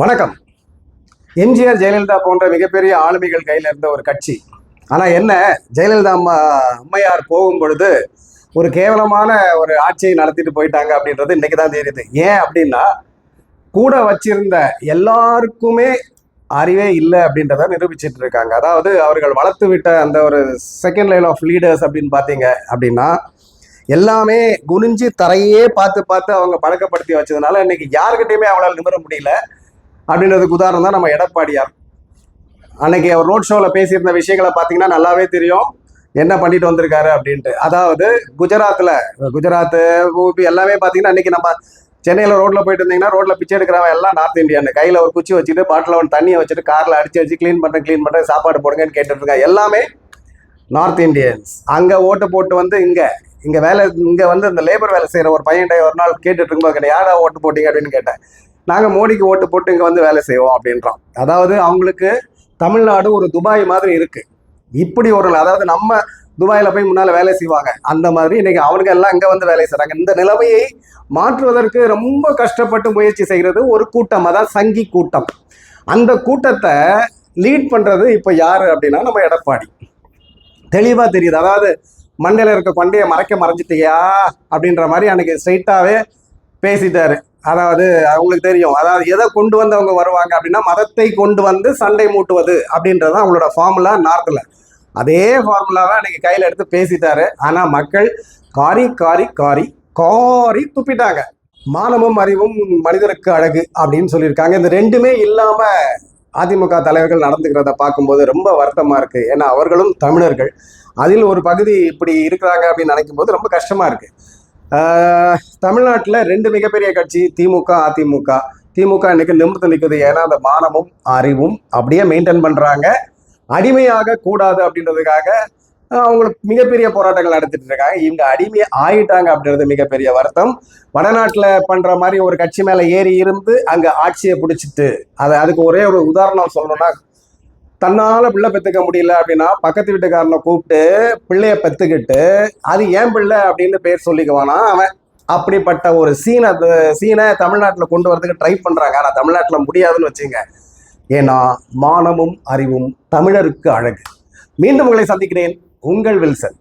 வணக்கம். எம்ஜிஆர் ஜெயலலிதா போன்ற மிகப்பெரிய ஆளுமைகள் கையில் இருந்த ஒரு கட்சி. ஆனால் என்ன ஜெயலலிதா அம்மா அம்மையார் போகும் பொழுது ஒரு கேவலமான ஒரு ஆட்சியை நடத்திட்டு போயிட்டாங்க அப்படின்றது இன்னைக்கு தான் தெரியுது. ஏன் அப்படின்னா கூட வச்சிருந்த எல்லாருக்குமே அறிவே இல்லை அப்படின்றத நிரூபிச்சிட்டு இருக்காங்க. அதாவது அவர்கள் வளர்த்து விட்ட அந்த ஒரு செகண்ட் லைன் ஆஃப் லீடர்ஸ் அப்படின்னு பார்த்தீங்க அப்படின்னா எல்லாமே குனிஞ்சு தரையே பார்த்து பார்த்து அவங்க பழக்கப்படுத்தி வச்சதுனால இன்னைக்கு யாருக்கிட்டையுமே அவளால் நிமிர முடியல. அப்படின்றதுக்கு உதாரணம் தான் நம்ம எடப்பாடியார். அன்னைக்கு அவர் ரோட் ஷோவில் பேசியிருந்த விஷயங்களை பார்த்தீங்கன்னா நல்லாவே தெரியும். என்ன பண்ணிட்டு வந்திருக்காரு அப்படின்ட்டு. அதாவது குஜராத்தில் குஜராத் ஊபி எல்லாமே பார்த்தீங்கன்னா அன்னைக்கு நம்ம சென்னையில் ரோட்டில் போயிட்டு இருந்தீங்கன்னா ரோட்டில் பிச்சை எடுக்கிறவன் எல்லாம் நார்த் இந்தியன் கையில் ஒரு குச்சி வச்சுட்டு பாட்டில் ஒன்று தண்ணியை வச்சுட்டு காரில் அடிச்சு வச்சு க்ளீன் பண்ணுறேன் க்ளீன் பண்ணுறேன் சாப்பாடு போடுங்கன்னு கேட்டுருக்காங்க எல்லாமே நார்த் இந்தியன்ஸ் அங்கே ஓட்டு போட்டு வந்து இங்கே இங்கே வேலை இங்கே வந்து இந்த லேபர் வேலை செய்கிற ஒரு பையன்கிட்ட ஒரு நாள் கேட்டுட்டு இருக்கும்போது கேட்டேன் யாரா ஓட்டு போட்டீங்க? அப்படின்னு கேட்டேன். நாங்கள் மோடிக்கு ஓட்டு போட்டு இங்கே வந்து வேலை செய்வோம் அப்படின்றோம் அதாவது அவங்களுக்கு தமிழ்நாடு ஒரு துபாய் மாதிரி இருக்கு. இப்படி ஒரு அதாவது நம்ம துபாயில் போய் முன்னால் வேலை செய்வாங்க. அந்த மாதிரி இன்னைக்கு அவனுங்க எல்லாம் இங்கே வந்து வேலை செய்கிறாங்க இந்த நிலைமையை மாற்றுவதற்கு ரொம்ப கஷ்டப்பட்டு முயற்சி செய்கிறது ஒரு கூட்டம் அதான் சங்கி கூட்டம். அந்த கூட்டத்தை லீட் பண்ணுறது இப்போ யாரு அப்படின்னா நம்ம எடப்பாடி. தெளிவாக தெரியுது. அதாவது மண்டையில் இருக்க கொண்டையை மறைக்க மறைஞ்சிட்டியா அப்படின்ற மாதிரி அன்னைக்கு ஸ்ட்ரைட்டாகவே பேசிட்டாரு. அதாவது அவங்களுக்கு தெரியும். அதாவது எதை கொண்டு வந்து அவங்க வருவாங்க அப்படின்னா மதத்தை கொண்டு வந்து சண்டை மூட்டுவது அப்படின்றது தான் அவங்களோட ஃபார்முலா நார்த்தில் அதே ஃபார்முலாவை அன்றைக்கி கையில் எடுத்து பேசிட்டாரு. ஆனால் மக்கள் காரி காரி காரி காரி துப்பிட்டாங்க. மானமும் அறிவும் மனிதருக்கு அழகு அப்படின்னு சொல்லியிருக்காங்க. இந்த ரெண்டுமே இல்லாமல் அதிமுக தலைவர்கள் நடந்துக்கிறத பார்க்கும்போது ரொம்ப வருத்தமாக இருக்குது ஏன்னா அவர்களும் தமிழர்கள். அதில் ஒரு பகுதி இப்படி இருக்கிறாங்க அப்படின்னு நினைக்கும் போது ரொம்ப கஷ்டமாக இருக்குது தமிழ்நாட்டில் ரெண்டு மிகப்பெரிய கட்சி திமுக அதிமுக. திமுக இன்னைக்கு நிமிர்ந்து நிற்குது ஏன்னா அந்த மானமும் அறிவும் அப்படியே மெயின்டைன் பண்ணுறாங்க அடிமையாக கூடாது அப்படின்றதுக்காக அவங்களுக்கு மிகப்பெரிய போராட்டங்கள் நடத்திட்டு இருக்காங்க. இவங்க அடிமை ஆயிட்டாங்க அப்படின்றது மிகப்பெரிய வருத்தம். வடநாட்டில் பண்ணுற மாதிரி ஒரு கட்சி மேலே ஏறி இருந்து அங்கே ஆட்சியை பிடிச்சிட்டு அதை அதுக்கு ஒரே ஒரு உதாரணம் சொல்லணும்னா தன்னால் பிள்ளை பெற்றுக்க முடியல அப்படின்னா பக்கத்து வீட்டுக்காரனை கூப்பிட்டு பிள்ளைய பெற்றுக்கிட்டு அது ஏன் பிள்ளை அப்படின்னு பேர் சொல்லிக்குவானா அவன். அப்படிப்பட்ட ஒரு சீனை சீனை தமிழ்நாட்டில் கொண்டு வரதுக்கு ட்ரை பண்ணுறாங்க ஆனால் தமிழ்நாட்டில் முடியாதுன்னு வச்சுங்க ஏன்னா மானமும் அறிவும் தமிழருக்கு அழகு. மீண்டும் உங்களை சந்திக்கிறேன் உங்கள் வில்சன்.